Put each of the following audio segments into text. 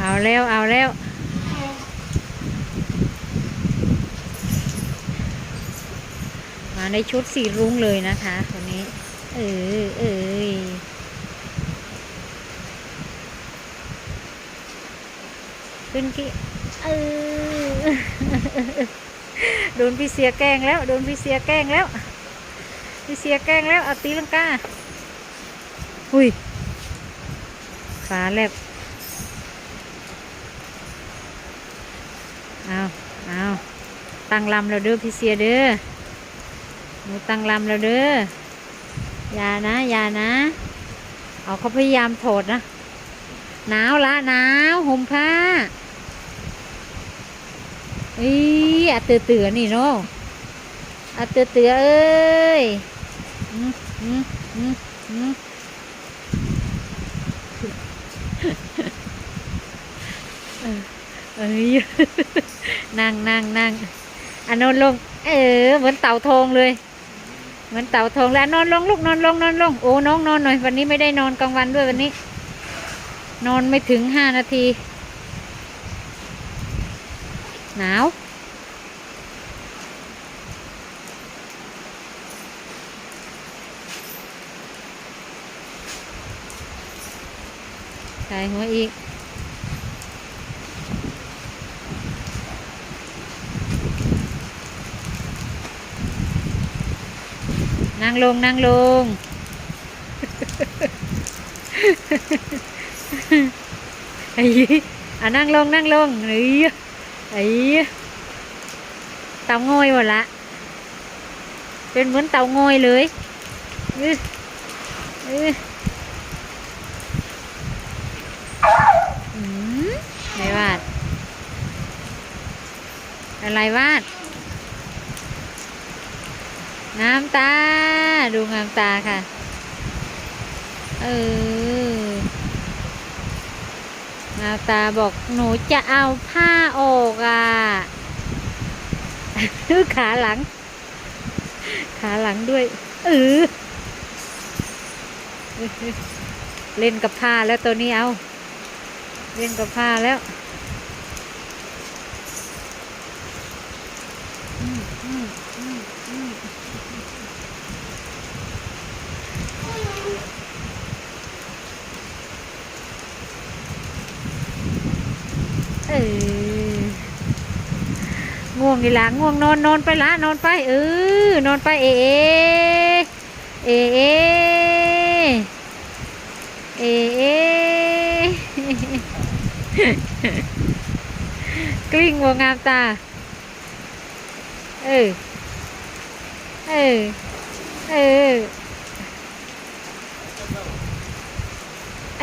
เอาแล้วเอาแล้วมาในชุดสีรุ้งเลยนะคะคนนี้ เออเอยขึ้นกี่เออโดนพี่เสียแกล้งแล้วโดนพี่เสียแกล้งแล้วพี่เสียแกล้งแล้วเอาตีลังกาหุยฟ้าแลบเอาเอา ตั้งลำแล้วเด้อพี่เสียเด้อหนูตั้งลำแล้วเด้อยานะยานะเอาเขาพยายามโถดนะหนาวละหนาวห่มผ้าอีอะเตือเตือนี่เนาะอะเตือเตือเอ้ยอืมอืมอืมอือเอ้ยนั่งนั่งนั่ง อันนอนลง เออ เหมือนเต่าทองเลย เหมือนเต่าทองแล้วนอนลงลูกนอนลงนอนลงโอ้น้องนอนหน่อยวันนี้ไม่ได้นอนกลางวันด้วยวันนี้ นอนไม่ถึงห้านาที หนาวใส่หัวอีก นั่งลงนั่งลง ไอ้อะนั่งลงนั่งลงไอ้ไอ้เต่างอยหมดละ เป็นเหมือนเต่างอยเลยอื้ออื้ออืมไหนวาด อะไรวาด งามตา ดูงามตาค่ะ เอองามตาบอกหนูจะเอาผ้าออกอะขาหลัง ขาหลังด้วย เออเล่นกับผ้าแล้วตัวนี้เอา เล่นกับผ้าแล้วอืมอืมอืมอืม เออง่วงนี่ละง่วงนอนนอนไปละนอนไปเออนอนไปเอเอเอเอเออกลิ้งวัวงามตา เออ เออ เออ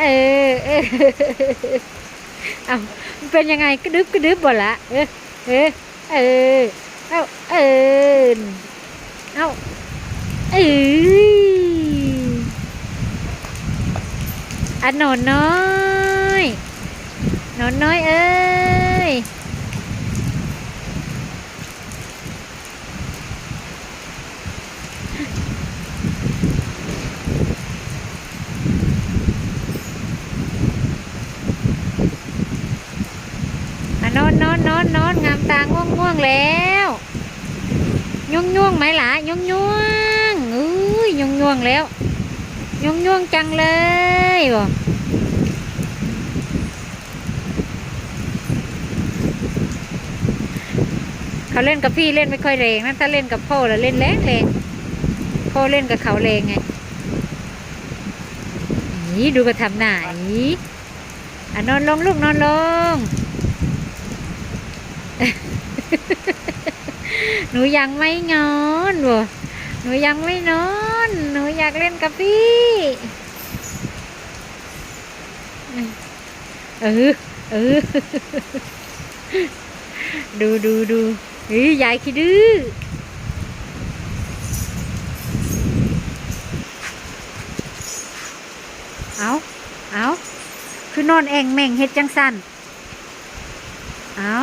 เออ เออเอาเป็นยังไงกระดึบกระดึบบ่ละเออเออเออเอาเออเอาเอออันนอนน้อยนอนน้อยเอ้ยอะน อนนอนงามตาง่วงง่วงแล้วง่วงง่วงไหมล่ะง่วงง่วงอุ้ยง่วงง่วงแล้วง่วงง่วงจังเลยบ่เขาเล่นกับพี่เล่นไม่ค่อยแรงนะถ้าเล่นกับพ่อแล้วเล่นแรงแรงพ่อเล่นกับเขาแรงไงอีดูกระทำหนาอีอะนอนลงลูกนอนลง หนูยังไม่นอนบ่หนูยังไม่นอน หนูอยากเล่นกับพี่เออเออดูดูดูเฮ้ยยายขี้ดื้อเอาเอาคือนอนแองแม่งเฮ็ดจังสันเอา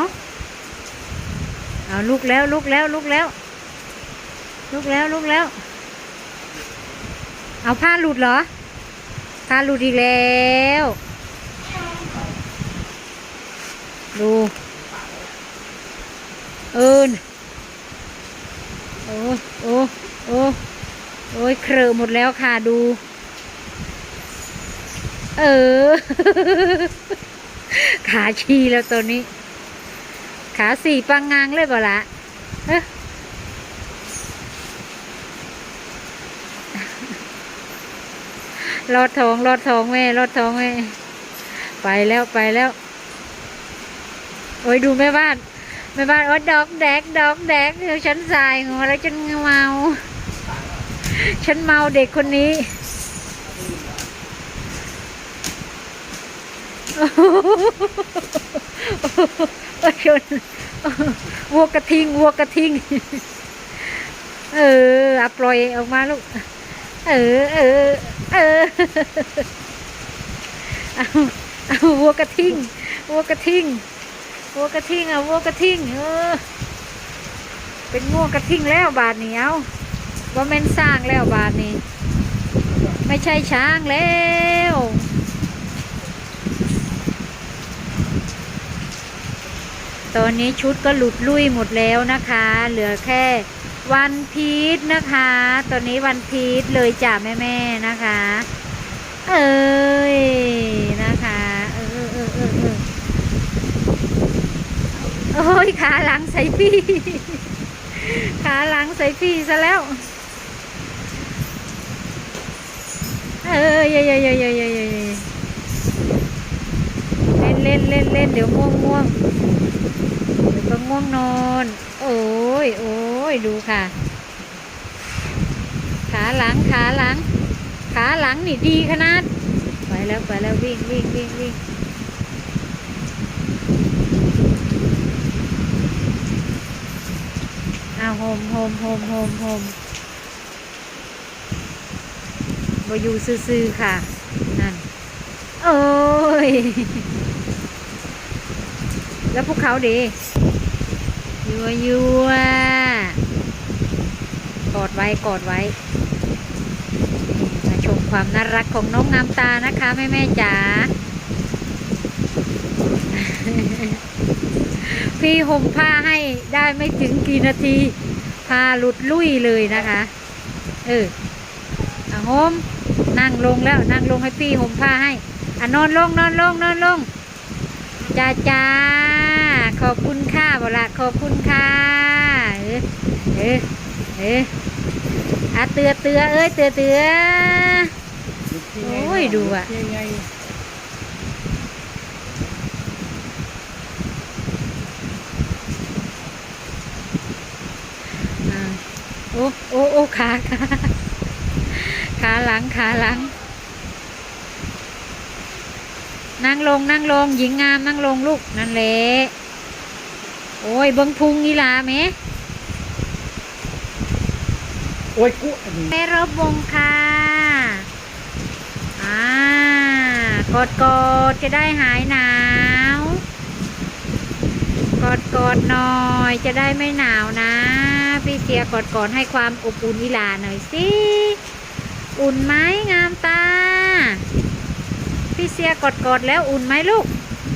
เอาลุกแล้วลุกแล้วลุกแล้ว ลุกแล้วลุกแล้ว เอาผ้าหลุดเหรอ ผ้าหลุดอีกแล้ว ดูเอินโอ้โอ้โอ้โอ้ยเครอะหมดแล้วค่ะดู เออ ขาชีแล้วตัวนี้ ขาสี่ปังงางเลยเปล่ละเออรอดท้องรอดท้องแม่รอดท้องแม่ไปแล้วไปแล้ว โอ้ยดูแม่บ้านแม่บ้านโอ้ดอกแดกดอกแดกเดี๋ยวฉันสายหัวแล้วฉันเมา ฉันเมาเด็กคนนี้โอ้ ชนวัวกระทิงวัวกระทิง เออเอาปล่อยออกมาลูก เออ เออ เออ เอาเอาวัวกระทิงวัวกระทิงวัวกระทิงเอาวัวกระทิงเออ เป็นงัวกระทิงแล้วบาทนี้เอาว่าแม่นสร้างแล้วบาทนี้ ไม่ใช่ช้างแล้ว ตอนนี้ชุดก็หลุดลุ่ยหมดแล้วนะคะ เหลือแค่วันพีชนะคะ ตอนนี้วันพีชเลยจ้ะแม่แม่ๆนะคะ เอ้ยนะคะเออเออเออเออโอ้ยขาหลังใส่พี่ขาหลังใส่พี่ซะแล้ว เออเยเยเยเยเยเยเยเล่น เล่นเล่นเล่นเดี๋ยวง่วงง่วงเดี๋ยวก็ง่วงนอน โอ้ยโอ้ยดูค่ะ ขาหลังขาหลัง ขาหลังนี่ดีขนาด ไปแล้วไปแล้ววิ่งวิ่งวิ่งวิ่งอ้าวโฮมโฮมโฮมโฮมโฮมบอยู่ซื่อๆค่ะ นั่น โอ้ย แล้วพวกเขาดียัวยัวกอดไว้กอดไว้มาชมความน่ารักของน้องงามตานะคะแม่แม่จ๋าพี่ห่มผ้าให้ได้ไม่ถึงกี่นาทีผ้าหลุดลุ่ยเลยนะคะ เอออะห่มนั่งลงแล้วนั่งลงให้พี่ห่มผ้าให้อะนอนลงนอนลงนอนลง จ้าจ้าขอบคุณค่ะบอละขอบคุณค่ะเออเออเอออาเตือเตือเอ้ยเตือเตือโอ้ยดูอะอ่าโอ้โอ้โอ้ขาขาขาหลังขาหลัง นั่งลงนั่งลงหญิงงามนั่งลงลูกนั่นแหละโอ้ยเบิ้งพุงนี่ล่ะแหม่โอ้ยกูอันนี้แม่รบวงค่ะอ่ากอดกอดจะได้หายหนาวกอดกอดหน่อยจะได้ไม่หนาวนะ พี่เสียกอดกอดให้ความอบอุ่นอีหลาหน่อยสิ อุ่นไหมงามตา พี่เสียกอดกอดแล้วอุ่นไหมลูก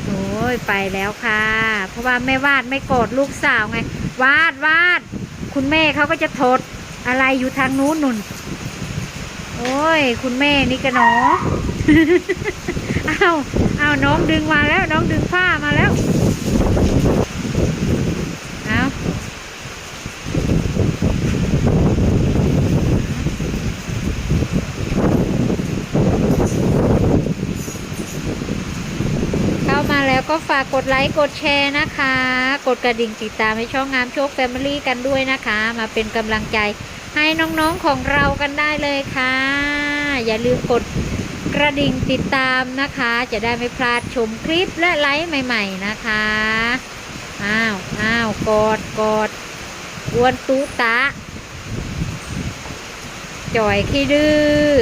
โอ้ยไปแล้วค่ะ เพราะว่าแม่วาดไม่กอดลูกสาวไง วาดวาด คุณแม่เขาก็จะทดอะไรอยู่ทางนู้นนุ่น โอ้ย คุณแม่นี่กันเนอเอาเอาน้องดึงมาแล้วน้องดึงผ้ามาแล้ว เอาเข้ามาแล้ว ก็ฝากกดไลค์กดแชร์นะคะ กดกระดิ่งติดตามให้ช่องงามโชคแฟมิลี่กันด้วยนะคะ มาเป็นกำลังใจให้น้องๆของเรากันได้เลยค่ะ อย่าลืมกดกระดิ่งติดตามนะคะ จะได้ไม่พลาดชมคลิปและไลค์ใหม่ๆนะคะ อ้าวอ้าวกอดกอดอวนตูตะ จอยขี้ดื้อ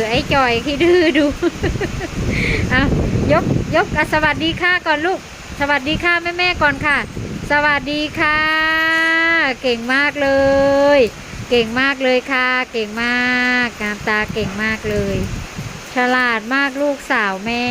ไอ้จอยขี้ดื้อดูเอายกยกสวัสดีค่ะก่อนลูก สวัสดีค่ะแม่แม่ก่อนค่ะ สวัสดีค่ะ เก่งมากเลย เก่งมากเลยค่ะ เก่งมากงามตาเก่งมากเลย ฉลาดมากลูกสาวแม่